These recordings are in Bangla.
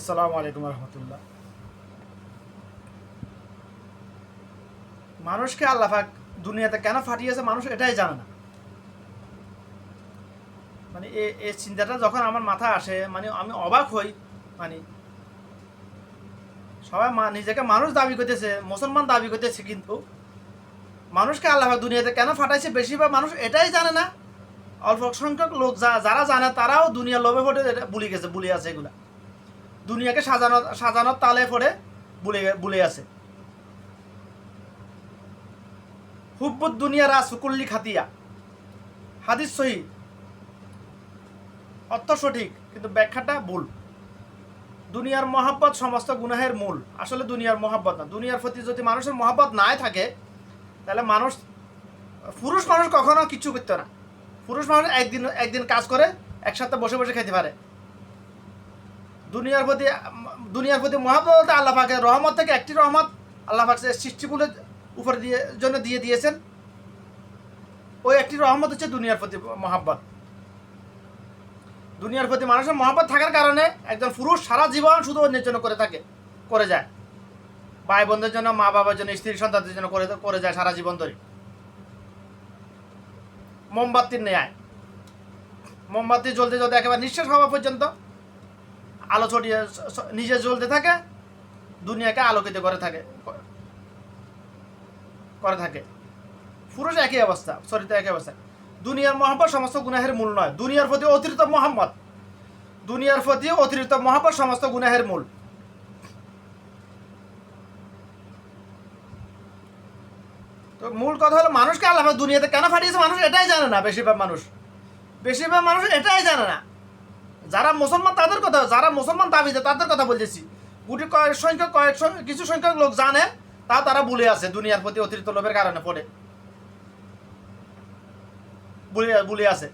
আসসালামু আলাইকুম রহমতুল্লাহ। মানুষকে আল্লাহাক দুনিয়াতে কেন ফাটিয়েছে মানুষ এটাই জানে না। মানে এ- এই চিন্তাটা যখন আমার মাথায় আসে মানে আমি অবাক হই মানে সবাই মা- নিজেকে মানুষ দাবি করতেছে, মুসলমান দাবি করতেছে, কিন্তু মানুষকে আল্লাহ দুনিয়াতে কেন ফাটাইছে? বেশিরভাগ মানুষ এটাই জানে না। অল্প সংখ্যক লোক যা- যারা জানে, তারাও দুনিয়ার লোভে এটা বুলি গেছে বুলি আছে এগুলা। দুনিয়াকে সাজানো, সাজানোর তালে পড়ে বুলে বুলে আছে। হুব্বুদ দুনিয়া রাসুকুল্লি খাতিয়া। হাদিস সহি। অর্থ সঠিক, কিন্তু ব্যাখ্যাটা ভুল। দুনিয়ার মহাব্বত সমস্ত গুনাহের মূল। আসলে দুনিয়ার মহাব্বত না। দুনিয়ার প্রতি যদি মানুষের মহাব্বত নাই থাকে, তাহলে মানুষ, পুরুষ মানুষ কখনো কিচ্ছু করতো না। পুরুষ মানুষ একদিন একদিন কাজ করে, একসাথে বসে বসে খেতে পারে। দুনিয়ার প্রতি দুনিয়ার প্রতি মহাব্বত বলতে পাকের রহমত থেকে একটি রহমত আল্লাহ পাক সৃষ্টিকুলের উপরে দিয়ে, জন্য দিয়ে দিয়েছেন। ওই একটি রহমত হচ্ছে দুনিয়ার প্রতি মহাব্বত। দুনিয়ার প্রতি মানুষের মহাব্বত থাকার কারণে একজন পুরুষ সারা জীবন শুধু অন্যের জন্য করে থাকে, করে যায়। ভাই বোনদের জন্য মা বাবার জন্য, স্ত্রী সন্তানদের জন্য করে করে যায় সারা জীবন ধরে। মোমবাতির নেয়। মোমবাতি জ্বলতে জ্বলতে একেবারে নিঃশ্বাস হওয়া পর্যন্ত আলো ছড়িয়ে নিজে জ্বলতে থাকে, দুনিয়াকে আলোকিত করে থাকে করে থাকে। পুরুষ একই অবস্থা চরিত্র একই অবস্থা। দুনিয়ার মহাব্বত সমস্ত গুনাহের মূল নয়। দুনিয়ার প্রতি অতিরিক্ত মোহাম্মদ দুনিয়ার প্রতি অতিরিক্ত মহাব্বত সমস্ত গুনাহের মূল। তো মূল কথা হলো, মানুষকে আল্লাহ দুনিয়াতে কেন ফাটিয়েছে মানুষ এটাই জানে না, বেশিরভাগ মানুষ। বেশিরভাগ মানুষ এটাই জানে না। যারা মুসলমান, তাদের কথা, যারা মুসলমান দাবিতে তাদের কথা বলতেছি। গুটি কয়েক সংখ্যক, কয়েক কিছু সংখ্যক লোক জানে, তা তারা ভুলে আছে, দুনিয়ার প্রতি অতিরিক্ত লোভের কারণে পড়ে। ভুলে আছে।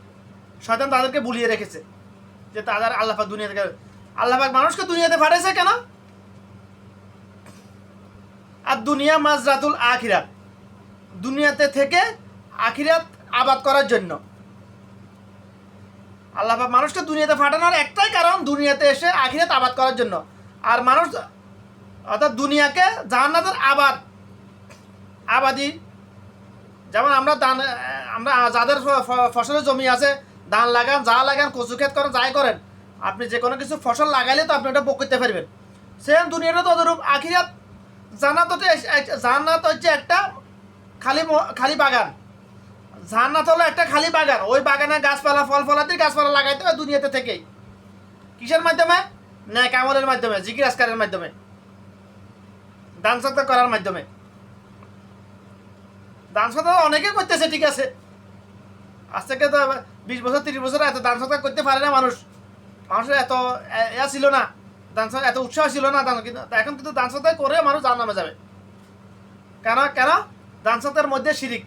শয়তান তাদেরকে বুলিয়ে রেখেছে, যে তাদের আল্লাহাক দুনিয়া থেকে আল্লাহাক মানুষকে দুনিয়াতে ফাটাইছে কেন? আর দুনিয়া মাজরাতুল আখিরাত। দুনিয়াতে থেকে আখিরাত আবাদ করার জন্য। আল্লাহ পাক মানুষকে দুনিয়াতে ফাটানোর একটাই কারণ, দুনিয়াতে এসে আখিরাত আবাদ করার জন্য। আর মানুষ, অর্থাৎ দুনিয়াকে জাহান্নাতের আবাদ, আবাদি। যেমন আমরা ধান, আমরা যাদের ফসলের জমি আছে, ধান লাগান, যা লাগান, কচু ক্ষেত করেন, যাই করেন, আপনি যে কোনো কিছু ফসল লাগাইলে তো আপনি ওটা বক করতে পারবেন। সেম দুনিয়াটা তদরূপ, আখিরাত জান্নাত হচ্ছে জান্নাত হচ্ছে একটা খালি খালি বাগান। জান্নাত হলো একটা খালি বাগান, ওই বাগানে গাছপালা ফল ফলাতে গাছপালা লাগাইতে হয় দুনিয়াতে থেকেই। কিসের মাধ্যমে? না কামলের মাধ্যমে জিকির আসকারের মাধ্যমে। দান সত্তা করার মাধ্যমে। দান সত্তা অনেকে করতেছে, ঠিক আছে। আজ থেকে তো বিশ বছর, তিরিশ বছর এত দান সত্তা করতে পারে না মানুষ। মানুষের এত এ ছিল না। দান এত উৎসাহ ছিল না দান কিন্তু এখন কিন্তু দান করে মানুষ জান নামে যাবে। কেন? কেন? দান সত্তার মধ্যে শিরিক।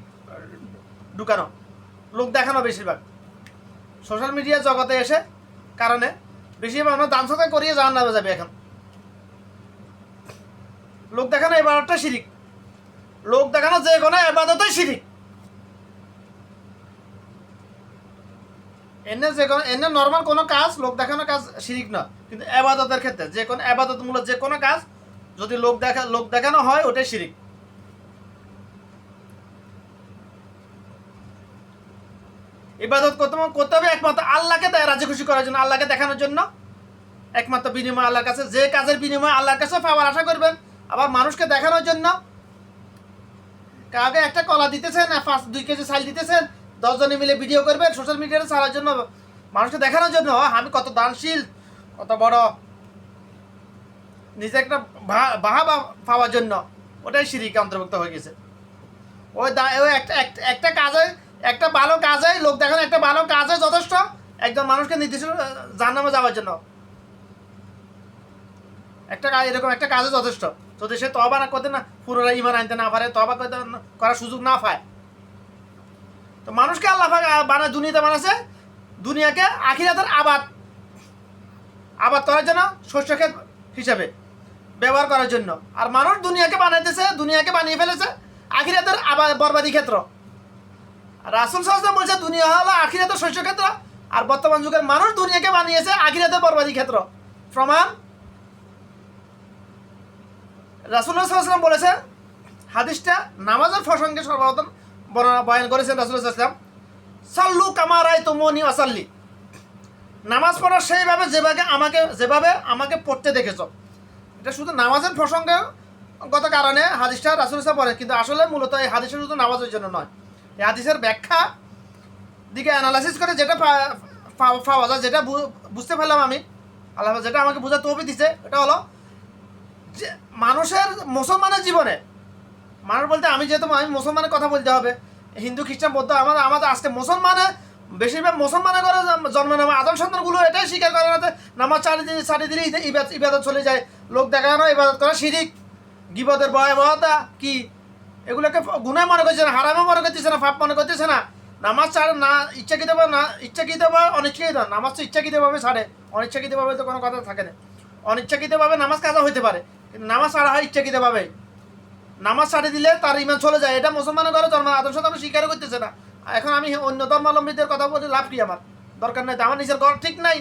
ঢুকানো। লোক দেখানো বেশিরভাগ। সোশ্যাল মিডিয়া জগতে এসে কারণে বেশিরভাগ আমরা দান সত্তা করিয়ে জান নামে যাবে এখন। লোক দেখানো এবারটা শিরিক। লোক দেখানো যে কোনো এবাদতই শিরিক। এনে যে কোনো এনে নর্মাল কোনো কাজ, লোক দেখানো কাজ শিরিক না। কিন্তু এবাদতের ক্ষেত্রে যে কোনো এবাদতমূলক যে কোনো কাজ, যদি লোক দেখা লোক দেখানো হয়, ওটাই শিরিক। ইবাদত করতে করতে হবে একমাত্র আল্লাহকে রাজি খুশি করার জন্য, আল্লাহকে দেখানোর জন্য। একমাত্র বিনিময় আল্লাহর কাছে, যে কাজের বিনিময় আল্লাহর কাছে পাওয়ার আশা করবেন, আবার মানুষকে দেখানোর জন্য। কাউকে একটা কলা দিতেছেন পাঁচ, দুই কেজি চাল দিতেছেন, দশজনে মিলে ভিডিও করবেন সোশ্যাল মিডিয়াতে ছাড়ার জন্য মানুষকে দেখানোর জন্য আমি কত দানশীল, কত বড়। নিজে একটা বাহাবা পাওয়ার জন্য। ওটাই সিঁড়িকে অন্তর্ভুক্ত হয়ে গেছে। ওই ওই একটা- একটা কাজে একটা ভালো কাজে, লোক দেখানো একটা ভালো কাজে যথেষ্ট। একজন মানুষকে নির্দিষ্ট জানামে যাওয়ার জন্য। একটা কাজ, এরকম একটা কাজে যথেষ্ট। যদি সে তবা না করতে না, পুরোটা ইমান আনতে না পারে তবা করতে করার সুযোগ না পায়। তো মানুষকে আল্লাহ বানায় দুনিয়াতে বানাছে দুনিয়াকে আখিরাতের আবাদ। আবাদ করার জন্য শস্য ক্ষেত হিসাবে ব্যবহার করার জন্য। আর মানুষ দুনিয়াকে বানাইতেছে, দুনিয়াকে বানিয়ে ফেলেছে, আখিরাতের আবার বরবাদী ক্ষেত্র। রাসুল সাহসাম বলছে, দুনিয়া হলো আখিরাতের শস্য ক্ষেত্র আর বর্তমান যুগের মানুষ দুনিয়াকে বানিয়েছে আখিরাতের বরবাদী ক্ষেত্র। প্রমাণ রাসুল্লাহ সাল্লাম বলেছে হাদিসটা নামাজের প্রসঙ্গে সর্বপ্রথম বর্ণনা বয়ান করেছেন রাসুল্লাহ সাল্লাম সাল্লু কামারাই তুমনি আসাল্লি নামাজ পড়া সেইভাবে যেভাবে আমাকে যেভাবে আমাকে পড়তে দেখেছ। এটা শুধু নামাজের প্রসঙ্গে গত কারণে হাদিসটা রাসুল সাহেব বলেন, কিন্তু আসলে মূলত এই হাদিসটা শুধু নামাজের জন্য নয়। এই হাদিসের ব্যাখ্যা দিকে অ্যানালাইসিস করে যেটা পাওয়া যায়, যেটা বুঝতে পারলাম আমি। আল্লাহ যেটা আমাকে বোঝার তৌফিক দিছে, এটা হলো যে মানুষের মুসলমানের জীবনে, মানুষ বলতে আমি যেহেতু, আমি মুসলমানের কথা বলতে হবে, হিন্দু, খ্রিস্টান, বৌদ্ধ আমাদের আমাদের আজকে মুসলমানে বেশিরভাগ মুসলমানের ঘরে জন্ম- নেওয়া, আদম সন্তানগুলো এটাই স্বীকার করে না নামাজ চারি দিন, চারি দিনই ইবাদ- ইবাদত চলে যায়। লোক দেখা না, ইবাদত করা, শিরিক গিবদের ভয়াবহতা কি? এগুলোকে গুনায় মনে করছে না, হারামে মনে করতেছে না ফাপ মনে করতেছে না। নামাজ ছাড়ে, না, ইচ্ছাকৃতভাবে না, ইচ্ছাকৃতভাবে অনিচ্ছাকৃত নামাজ তো ইচ্ছাকৃতভাবে ছাড়ে। অনিচ্ছাকৃতভাবে তো কোনো কথা থাকে না। অনিচ্ছাকৃতভাবে নামাজ কাজা হইতে পারে, কিন্তু নামাজ ছাড়া হয় ইচ্ছাকৃতভাবে। নামাজ ছাড়ে দিলে তার ইমান চলে যায়, এটা মুসলমানের ঘরে জন্ম আদর্শ তো আমি স্বীকার করতেছে না। এখন আমি অন্য ধর্মাবলম্বীদের কথা বলি, লাভ কি আমার? দরকার নাই আমার নিজের ঘর ঠিক নাই।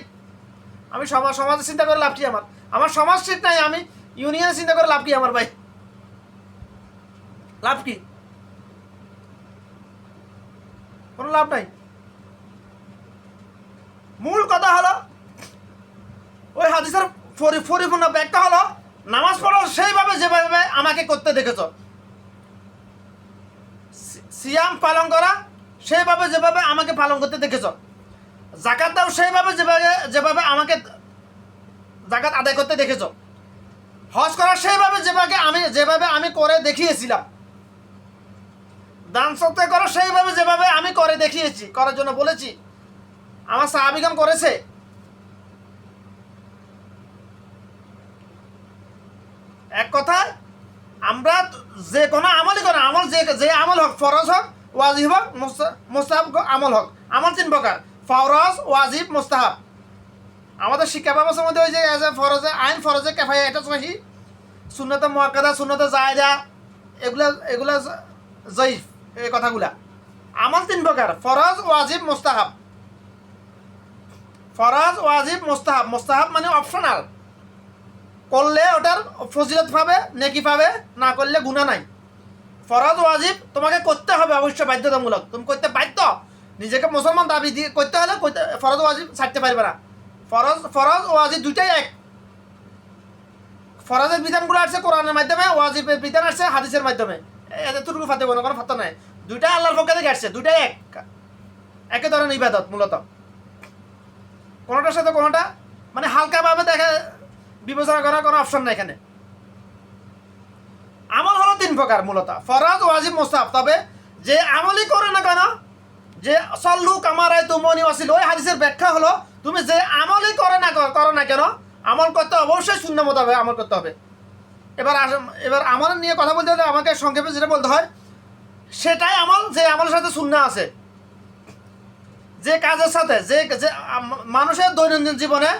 আমি সমাজ সমাজের চিন্তা করে লাভ কি আমার? আমার সমাজ ঠিক নাই, আমি ইউনিয়ন চিন্তা করে লাভ কি আমার ভাই? লাভ কি? কোনো লাভ নাই। মূল কথা হলো, ওই হাদিসের পরিপূর্ণ ব্যাখ্যা হলো, নামাজ পড়ো, সেইভাবে যেভাবে আমাকে করতে দেখেছ। সিয়াম পালন করা, সেইভাবে যেভাবে আমাকে পালন করতে দেখেছ। জাকাত দাও, সেইভাবে যেভাবে যেভাবে আমাকে জাকাত আদায় করতে দেখেছ। হজ করা, সেইভাবে যেভাবে আমি যেভাবে আমি করে দেখিয়েছিলাম। দান সত্য করা, সেইভাবে যেভাবে আমি করে দেখিয়েছি, করার জন্য বলেছি। আমার সাহাবিগণ করেছে। এক কথায়, আমরা যে কোনো আমলই করি আমল যে যে আমল হোক, ফরজ হোক, ওয়াজিব হোক, মুস্তা- মুস্তাহাব আমল হোক। আমল তিন প্রকার। ফরজ, ওয়াজিব, মুস্তাহাব। আমাদের শিক্ষা ব্যবস্থার মধ্যে ওই যে as a ফরজে আইন, ফরজে কেফাইয়া এটা সহি শূন্যতে মোয়াক্কাদা শূন্যতে জায়দা, এগুলা এগুলা জয়ীফ। এই কথাগুলা। আমল তিন প্রকার, ফরজ, ওয়াজিব, মুস্তাহাব। ফরজ, ওয়াজিব, মুস্তাহাব। মুস্তাহাব মানে অপশনাল করলে ওটার ফজিলত পাবে, নেকি পাবে, না করলে গুণা নাই। ফরজ, ওয়াজিব তোমাকে করতে হবে অবশ্যই বাধ্যতামূলক। তুমি করতে বাধ্য। নিজেকে মুসলমান দাবি দিয়ে করতে হলে ফরজ, ওয়াজিব ছাড়তে পারবে না। ফরজ ফরজ, ওয়াজিব দুইটাই এক। ফরজের বিধানগুলো আসছে কোরআনের মাধ্যমে, ওয়াজিবের বিধান আসছে হাদিসের মাধ্যমে। এতটুকু ফাতে কোনো কোনো ফাতে নাই। দুইটা আল্লাহর পক্ষ থেকে আসছে দুইটাই এক। একই ধরনের ইবাদত মূলত। কোনোটার সাথে কোনোটা? মানে হালকাভাবে দেখে বিবেচনা করার কোনো অপশন নাই এখানে। আমল হলো তিন প্রকার মূলত। ফরজ, ওয়াজিব মোস্তাব তবে যে আমলই করে না কেন? যে সল্লু কামারায় তুমনি ওয়াসিল। ওই হাদিসের ব্যাখ্যা হলো, তুমি যে আমলই করে না কর- না কেন, আমল করতে অবশ্যই শূন্য মতো হবে আমল করতে হবে। এবার এবার আমল নিয়ে কথা বলতে হলে আমাকে সংক্ষেপে যেটা বলতে হয় সেটাই আমল, যে আমলের সাথে শূন্য আছে। যে কাজের সাথে, যে যে মানুষের দৈনন্দিন জীবনে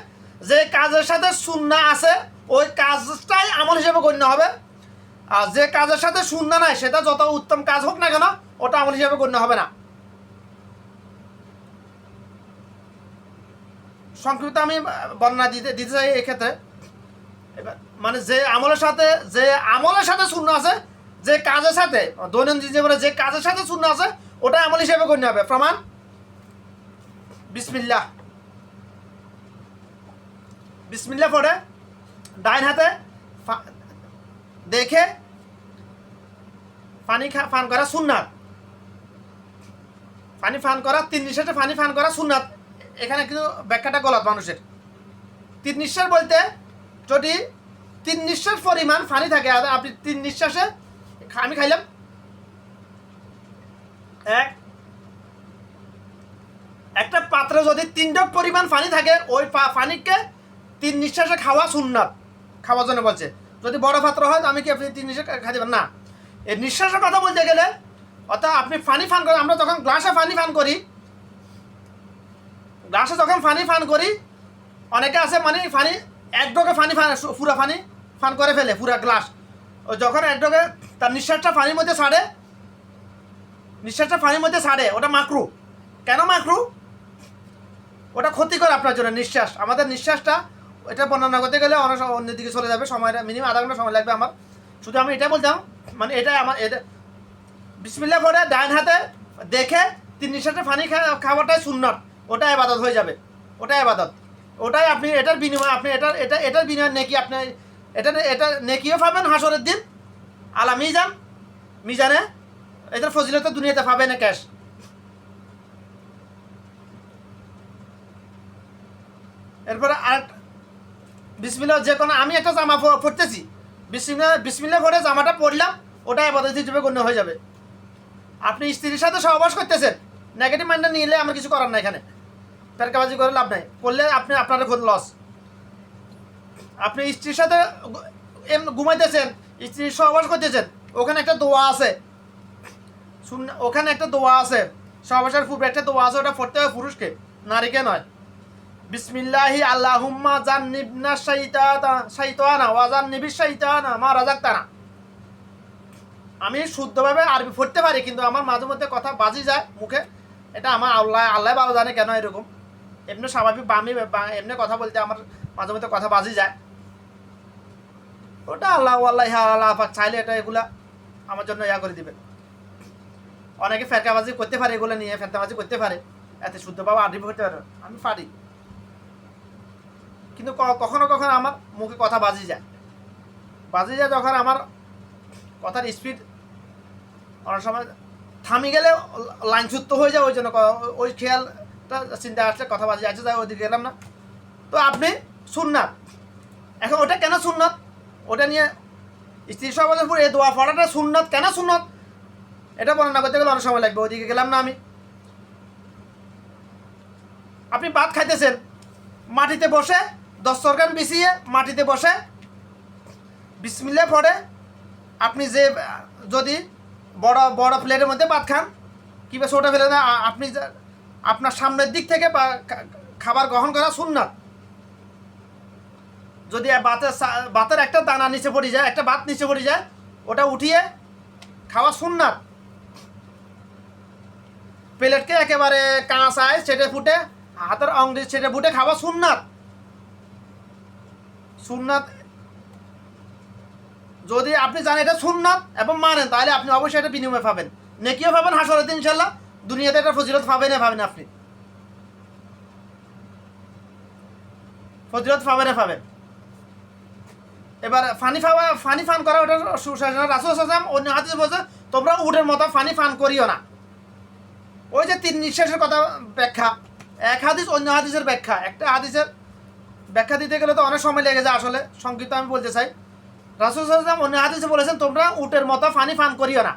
যে কাজের সাথে শূন্য আছে, ওই কাজটাই আমল হিসেবে গণ্য হবে। আর যে কাজের সাথে শূন্য নাই, সেটা যত উত্তম কাজ হোক না কেন, ওটা আমল হিসেবে গণ্য হবে না। সংক্ষিপ্ত আমি বর্ণনা দিতে দিতে চাই এক্ষেত্রে। এবার মানে যে আমলের সাথে, যে আমলের সাথে শূন্য আছে যে কাজের সাথে, দৈনন্দিন জীবনে যে কাজের সাথে শূন্য আছে, ওটা আমল হিসেবে গণ্য হবে। প্রমাণ? বিসমিল্লাহ। বিসমিল্লাহ পড়ে, ডাইন হাতে দেখে পানি ফান করা সুন্নাত। পানি পান করা, তিন নিঃশ্বাসে পানি ফান করা সুন্নাত। এখানে কিন্তু ব্যাখ্যাটা গলত মানুষের। তিন নিঃশ্বাস বলতে যদি তিন নিঃশ্বাস পরিমাণ পানি থাকে আপনি তিন নিঃশ্বাসে আমি খাইলাম। এক। একটা পাত্রে যদি তিন ডক পরিমাণ পানি থাকে, ওই পানিকে তিন নিঃশ্বাসে খাওয়া সুন্নাত। খাওয়ার জন্য বলছে। যদি বড় পাত্র হয় আমি কি আপনি তিন নিঃশ্বাস খাইতে পারেন? না। এই নিঃশ্বাসের কথা বলতে গেলে, অর্থাৎ আপনি পানি পান করেন, আমরা যখন গ্লাসে পানি ফান করি, গ্লাসে যখন পানি ফান করি, অনেকে আছে মানে পানি, এক ডগে পানি ফান পুরা পানি পান করে ফেলে, পুরা গ্লাস। যখন এক ডগে তার নিঃশ্বাসটা পানির মধ্যে ছাড়ে নিঃশ্বাসটা পানির মধ্যে ছাড়ে ওটা মাকরু কেন মাকরু ওটা ক্ষতিকর আপনার জন্য, নিঃশ্বাস। আমাদের নিঃশ্বাসটা, এটা বর্ণনা করতে গেলে অনেক অন্যদিকে চলে যাবে সময়টা মিনিমাম আধা ঘণ্টা সময় লাগবে আমার। শুধু আমি এটা বলতাম মানে এটা আমার এটা বিসমিল্লা করে ডাইন হাতে দেখে তিন নিঃশ্বাসটা খা- খাওয়াটাই সুন্নত, ওটাই আবাদত হয়ে যাবে, ওটাই আবাদত। ওটাই আপনি এটার বিনিময়, আপনি এটার, এটা, এটার বিনিময়ে নেকি আপনি, এটা এটা নেকিও পাবেন হাসরের দিন আলা মিজান? মিজানে? এটার ফজিলত দুনিয়াতে পাবে না ক্যাশ এরপরে আর বিসমিল্লা যে কোনো আমি একটা জামা পরতেছি। বিসমিল্লা বিসমিল্লা পরে জামাটা পরলাম ওটাই আবাদত হিসেবে গণ্য হয়ে যাবে। আপনি স্ত্রীর সাথে সহবাস করতেছেন নেগেটিভ মাইন্ডটা নিলে আমার কিছু করার নাই এখানে। পেরকাবাজি করে লাভ নাই। করলে আপনি আপনার খুব লস আপনি স্ত্রীর সাথে ঘুমাইতেছেন স্ত্রীর সহবাস করতেছেন। ওখানে একটা দোয়া আছে। শুন ওখানে একটা দোয়া আছে। সহবাসের পূর্বে একটা দোয়া আছে, ওটা পড়তে হবে পুরুষকে, নারীকে নয়। বিসমিল্লাহি আল্লাহুম্মা জান্নিবনা শাইতানা শাইতানা ওয়া জান্নিবিশ শাইতানা, মা রাযাকতানা আমি শুদ্ধভাবে আরবি পড়তে পারি, কিন্তু আমার মাঝে মধ্যে কথা বাজি যায় মুখে। এটা আমার আল্লাহ আল্লাহ ভালো জানে কেন এরকম। এমনি স্বাভাবিক বা- এমনি কথা বলতে আমার মাঝে মধ্যে কথা বাজি যায়। ওটা আল্লাহ আল্লাহ হ্যাঁ আল্লাহ চাইলে এটা এগুলা আমার জন্য ইয়া করে দিবে। অনেকে ফেরকাবাজি করতে পারে এগুলো নিয়ে, ফেরকাবাজি করতে পারে। এত শুদ্ধভাবে আরবি পড়তে পারে। আমি পারি। কিন্তু কখনো কখনো আমার মুখে কথা বাজি যায়। বাজি যায় যখন আমার কথার স্পিড অনেক সময় থামি গেলে লাইনচ্যুত হয়ে যায়, ওই জন্য ওই খেয়ালটা চিন্তা আসলে কথা বাজি আছে যাই ওইদিকে গেলাম না। তো আপনি সুননাথ এখন ওটা কেন সুননাথ ওটা নিয়ে স্ত্রী সমাজের পর এই দোয়া পড়াটা সুননাথ কেন সুননাথ এটা বর্ণনা করতে গেলে, অনেক সময় লাগবে, ওইদিকে গেলাম না আমি। আপনি ভাত খাইতেছেন, মাটিতে বসে, দশ দস্তরখান বিছিয়ে মাটিতে বসে বিসমিল্লা পড়ে, আপনি যে, যদি বড় বড় প্লেটের মধ্যে ভাত খান, কিংবা ছোটো না আপনি আপনার সামনের দিক থেকে খাবার গ্রহণ করা সুন্নাত। যদি বাতের বাতের একটা দানা নিচে পড়ে যায়, একটা বাত নিচে পড়ে যায়, ওটা উঠিয়ে খাওয়া সুন্নাত। প্লেটকে একেবারে কাঁচায় ছেটে ফুটে, হাতের অঙ্গি ছেটে ফুটে খাওয়া সুন্নাত। সুন্নাত, যদি আপনি জানেন এটা সুন্নাত এবং মানেন, তাহলে আপনি অবশ্যই এটা বিনিময় পাবেন। নেকিও পাবেন হাসরের দিন ইনশাল্লাহ দুনিয়াতে এটা ফজিলত পাবেন পাবেন আপনি। ফজিলত পাবেন পাবেন। এবার ফানি ফাওয়া, ফানি ফান করা ওটা সুশাসন রাসুল সাল্লাম অন্য হাদিস বলছে, তোমরা উটের মতো ফানি ফান করিও না। ওই যে তিন নিঃশ্বাসের কথা ব্যাখ্যা। এক হাদিস অন্য হাদিসের ব্যাখ্যা। একটা হাদিসের ব্যাখ্যা দিতে গেলে তো অনেক সময় লেগে যায় আসলে। সংক্ষিপ্ত আমি বলতে চাই। রাসুল সাল্লাম অন্য হাদিসে বলেছেন, তোমরা উটের মতো ফানি ফান করিও না।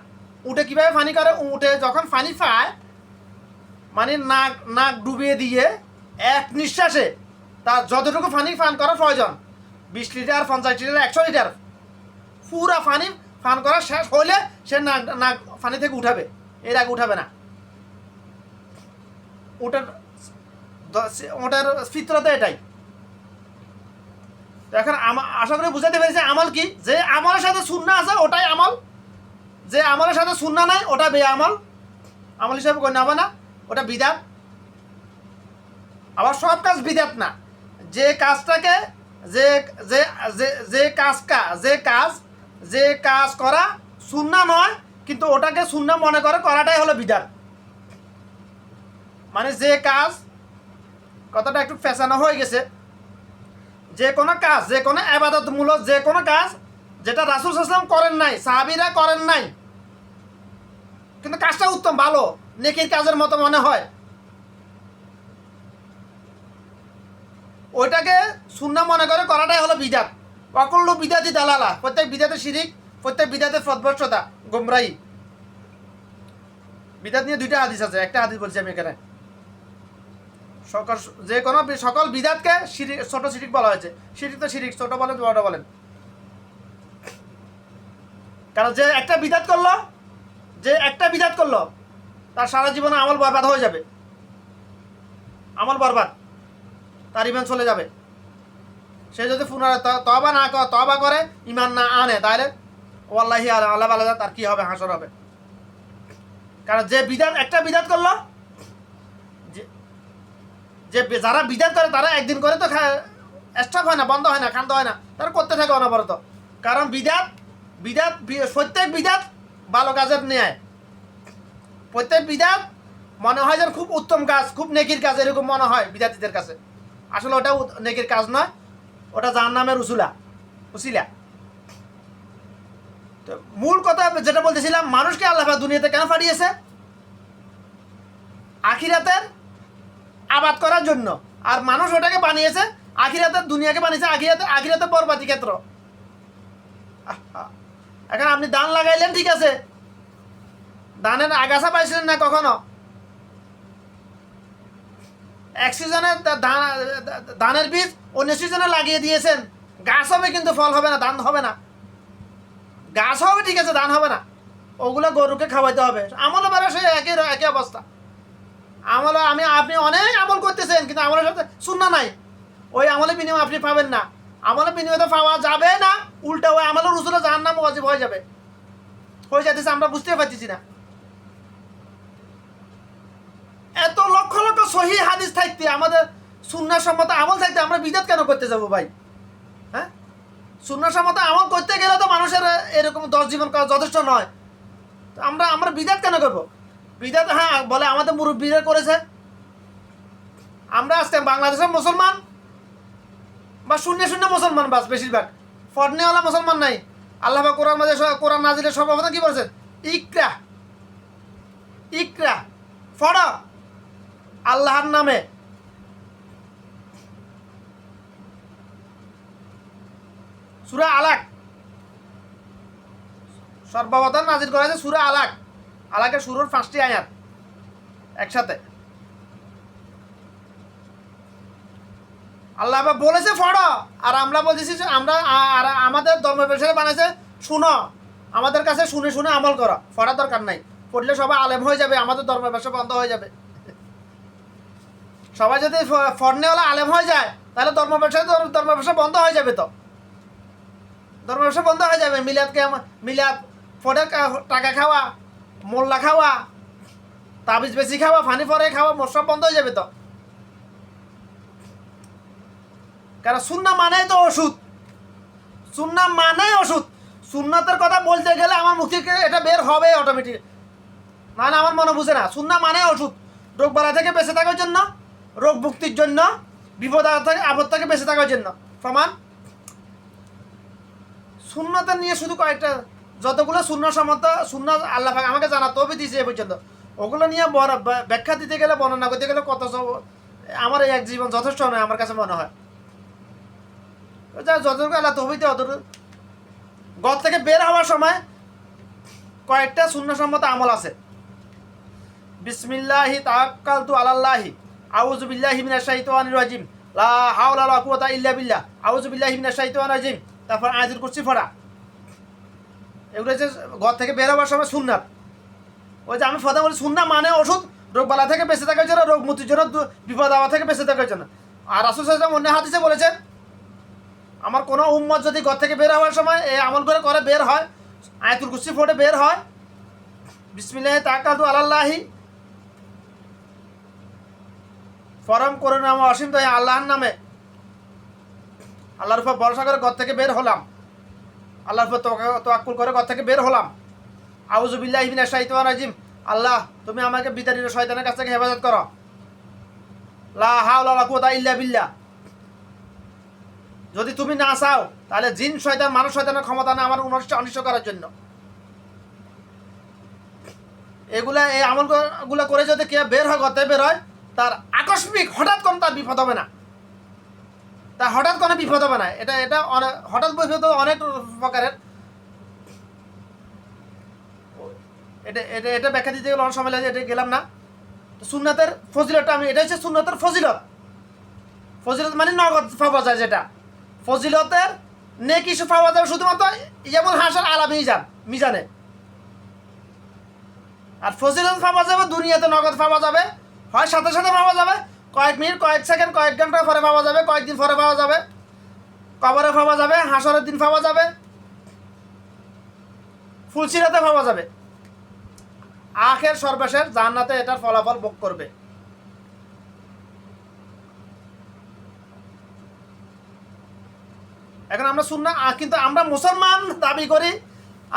উটে কীভাবে ফানি করে? উটে যখন ফানি ফায় মানে নাক নাক ডুবিয়ে দিয়ে এক নিঃশ্বাসে তার যতটুকু ফানি ফান করা প্রয়োজন বিশ লিটার, পঞ্চাশ লিটার, একশো লিটার। পুরা ফানি, ফান করা শেষ হইলে সে নাক নাক ফানি থেকে উঠাবে। এর আগে উঠাবে না। ওটার ওটার ফিতরতে এটাই। এখন আশা করি বুঝাতে পেরেছি আমল কি? যে আমলের সাথে শূন্য আছে, ওটাই আমল। যে আমলের সাথে শূন্য নাই, ওটা বে আমল আমল হিসাবে গণ্য হবে না, ওটা বিদাত। আবার সব কাজ বিদাত না। যে কাজটাকে যে যে, যে- যে কাজ কা, যে কাজ যে কাজ করা শূন্য নয়, কিন্তু ওটাকে শূন্য মনে করে করাটাই হলো বিদাত মানে যে কাজ, কথাটা একটু ফেসানো হয়ে গেছে। যে কোনো কাজ, যে কোনো আবাদতমূলক যে কোনো কাজ যেটা রাসুল সাল্লাম করেন নাই, সাহাবিরা করেন নাই, কিন্তু কাজটা উত্তম, ভালো, নেকির কাজের মতো মনে হয়। ওইটাকে শূন্য মনে করে করাটাই হলো বিদাত। অকল্য বিদাতি দালালা, প্রত্যেক বিদাতে শিরিক, প্রত্যেক বিদাতে ফদবর্ষতা গোমরাই বিদাত নিয়ে দুইটা হাদিস আছে, একটা হাদিস বলছি আমি এখানে। সকল যে কোনো সকল বিদাতকে শিরিক ছোট শিরিক বলা হয়েছে। শিরিক তো শিরিক, ছোট বলেন, বড় বলেন। কারণ যে একটা বিদাত করল, যে একটা বিদাত করল, তার সারা জীবনে আমল বরবাদ হয়ে যাবে। আমল বরবাদ। তার ইমান চলে যাবে। সে যদি পুনরায় তবা না তবা করে ইমান না আনে, তাহলে ও আল্লাহি আল্লাহ তার কি হবে, হাসর হবে। কারণ যে বিধান একটা বিধান করল, যে যারা বিধান করে, তারা একদিন করে তো স্টপ হয় না, বন্ধ হয় না, খান্ত হয় না, তারা করতে থাকে অনবরত। কারণ বিধাত বিদাত বি- প্রত্যেক বিদাত ভালো কাজের নেয় প্রত্যেক বিদাত মনে হয় যেন খুব উত্তম কাজ, খুব নেকির কাজ, এরকম মনে হয় বিদ্যার্থীদের কাছে। আসলে ওটা নেকির কাজ নয়, ওটা যার নামের উসুলা, উসিলা। তো মূল কথা যেটা বলতেছিলাম, মানুষকে আল্লাহ দুনিয়াতে কেন পাঠিয়েছে? আখিরাতের আবাদ করার জন্য। আর মানুষ ওটাকে বানিয়েছে, আখিরাতের দুনিয়াকে বানিয়েছে আখিরাতের আখিরাতের বরবাদি ক্ষেত্র। এখন আপনি দান লাগাইলেন ঠিক আছে। ধানের আগাছা পাইছিলেন না কখনো? এক সিজনে ধানের বীজ অন্য সিজনে লাগিয়ে দিয়েছেন। গাছ হবে কিন্তু ফল হবে না, ধান হবে না। গাছ হবে, ঠিক আছে, ধান হবে না। ওগুলো গরুকে খাওয়াইতে হবে। আমল বেড়া সে একই একই অবস্থা। আমল আমি আপনি অনেক আমল করতেছেন, কিন্তু আমলের সাথে শূন্য নাই। ওই আমলের বিনিময় আপনি পাবেন না। আমলের বিনিময় তো পাওয়া যাবে না। উল্টা ওই আমলের উসুলে যার নাম অজীব হয়ে যাবে। হয়ে যাইতেছে, আমরা বুঝতে পারতেছি না। সহি হাদিস থাকতে, আমাদের সুন্নার সম্মত আমল থাকতে আমরা বিদাত কেন করতে যাব ভাই? হ্যাঁ? সুন্নার সম্মত আমল করতে গেলে তো মানুষের এরকম দশ জীবন করা যথেষ্ট নয়। তো আমরা আমরা বিদাত কেন করব? বিদাত হ্যাঁ বলে আমাদের মুরব্বীরা করেছে। আমরা আজকে বাংলাদেশের মুসলমান বা শূন্য শূন্য মুসলমান বাস বেশিরভাগ। ফটনেওয়ালা মুসলমান নাই। আল্লাহ পাক কোরআন মাঝে কোরআন নাজিলের সর্বপ্রথম কি বলছেন? ইকরা। ইকরা। ফড় আল্লাহর নামে। সুরা আলাক। সর্বপ্রথম নাজির করা হয়েছে সুরা আলাক। আলাকের শুরুর পাঁচটি আয়াত একসাথে। আল্লাহ বলেছে ফড় আর আমরা বলতেছি যে, আমরা আর আমাদের ধর্ম পেশায় বানাইছে, শুনো। আমাদের কাছে শুনে শুনে আমল করো। ফড়া দরকার নাই। পড়লে সবাই আলেম হয়ে যাবে, আমাদের ধর্ম ব্যবসা বন্ধ হয়ে যাবে। সবাই যদি ফ- ফড়নেওয়ালা আলেম হয়ে যায়, তাহলে ধর্ম ব্যবসা ধর্ম ব্যবসা বন্ধ হয়ে যাবে তো। ধর্ম ব্যবসা বন্ধ হয়ে যাবে। মিলাদকে মিলাদ ফটের কা- টাকা খাওয়া, মোল্লা খাওয়া, তাবিজ বেশি খাওয়া, ফানি ফরে খাওয়া সব বন্ধ হয়ে যাবে তো। কারণ সুন্না মানেই তো ওষুধ। সুন্না মানেই ওষুধ। সুন্নাতের কথা বলতে গেলে আমার মুখ থেকে এটা বের হবে অটোমেটিক না না, আমার মনে বুঝে না। সুন্না মানে ওষুধ। রোগ বালা থেকে বেঁচে থাকার জন্য রোগ মুক্তির জন্য, বিপদ থেকে আপদ থেকে বেঁচে থাকার জন্য। প্রমাণ? শূন্যতা নিয়ে শুধু কয়েকটা, যতগুলো শূন্য সমত শূন্য আল্লাহ আমাকে জানা তবে দিয়েছে এ পর্যন্ত। ওগুলো নিয়ে ব্যাখ্যা দিতে গেলে, বর্ণনা করতে গেলে কত সব, আমার এক জীবন যথেষ্ট নয়, আমার কাছে মনে হয়। যা যতটুকু আল্লাহ তবিতে অতটুকু। ঘর থেকে বের হওয়ার সময় কয়েকটা শূন্য সম্মত আমল আছে। বিসমিল্লাহি তাওয়াক্কালতু আলাল্লাহি। আউযু বিল্লাহি মিনাশ শাইতানির রাজিম। লা হাওলা ওয়ালা কুওয়াতা ইল্লা বিল্লাহ। আউযু বিল্লাহি মিনাশ শাইতানির রাজিম। তারপর আয়াতুল কুরসি পড়া। এগুলো হচ্ছে ঘর থেকে বের হওয়ার সময় সুন্নাত। ওই যে আমি ফদা বলি সুন্না মানে ওষুধ রোগ বালা থেকে বেঁচে থাকার জন্য, রোগ মুক্তির জন্য বিপদ আওয়া থেকে বেঁচে থাকার জন্য। আর রাসুল সাল্লাম অন্য হাদিসে বলেছেন, আমার কোনো উম্মত যদি ঘর থেকে বের হওয়ার সময় এই আমল করে করে বের হয়, আয়াতুল কুরসি ফোটে বের হয়, বিসমিল্লাহ তাকাতু আলাল্লাহি ফরম করে নাম অসীম তো আল্লাহর নামে। আল্লাহর উপর ভরসা করে ঘর থেকে বের হলাম। আল্লাহর উপর তোয়াক্কুল করে ঘর থেকে বের হলাম। আউজুবিল্লাহ ইবিনা শাহিতান রাজিম। আল্লাহ, তুমি আমাকে বিতারিত শয়তানের কাছ থেকে হেফাজত করো। লা হাওলা ইল্লা বিল্লাহ। যদি তুমি না চাও, তাহলে জিন শয়তান, মানুষ শয়তানের ক্ষমতা না, আমার উনিশটা অনিষ্ট করার জন্য। এগুলা এই আমলগুলো করে যদি কে বের হয় থেকে বের হয়, তার আকস্মিক, হঠাৎ কোনো তার বিপদ হবে না। তা হঠাৎ কোনো বিপদ হবে না। এটা এটা হঠাৎ বিপদ অনেক প্রকারের। এটা এটা এটা ব্যাখ্যা দিতে গেলে অনেক সময় লাগে, এটা গেলাম না। সুন্নাতের ফজিলতটা আমি, এটা হচ্ছে সুন্নাতের ফজিলত। ফজিলত মানে নগদ পাওয়া যায় যেটা। ফজিলতের নে কিছু পাওয়া যাবে শুধুমাত্র যেমন হাসার আলা মিজান, মিজানে। আর ফজিলত পাওয়া যাবে, দুনিয়াতে নগদ পাওয়া যাবে হয় সাথে সাথে পাওয়া যাবে। কয়েক মিনিট, কয়েক সেকেন্ড, কয়েক ঘণ্টা পরে পাওয়া যাবে কয়েকদিন পরে পাওয়া যাবে। কবরে পাওয়া যাবে, হাসরের দিন পাওয়া যাবে। ফুলসিরাতে পাওয়া যাবে। আখের সর্বশেষ জান্নাতে এটার ফলাফল ভোগ করবে। এখন আমরা শুননা কিন্তু আমরা মুসলমান দাবি করি।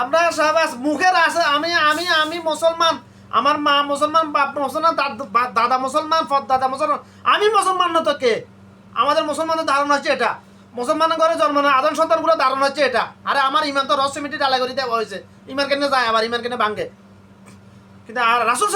আমরা সবাই মুখের আছে, আমি আমি আমি মুসলমান। আমার মা মুসলমান, বাপ মুসলমান, দাদা মুসলমান ফদ দাদা মুসলমান। আমি মুসলমান না তো কে আমাদের মুসলমানের ধারণা হচ্ছে এটা। মুসলমানের ঘরে জন্ম না আদম সন্তানগুলো ধারণা হচ্ছে এটা। আরে আমার ইমান তো রসমিটি মিটি ডালা করে দেওয়া হয়েছে। ইমান কেন যায়, আবার ইমান কেন ভাঙে। কিন্তু আর রাসুল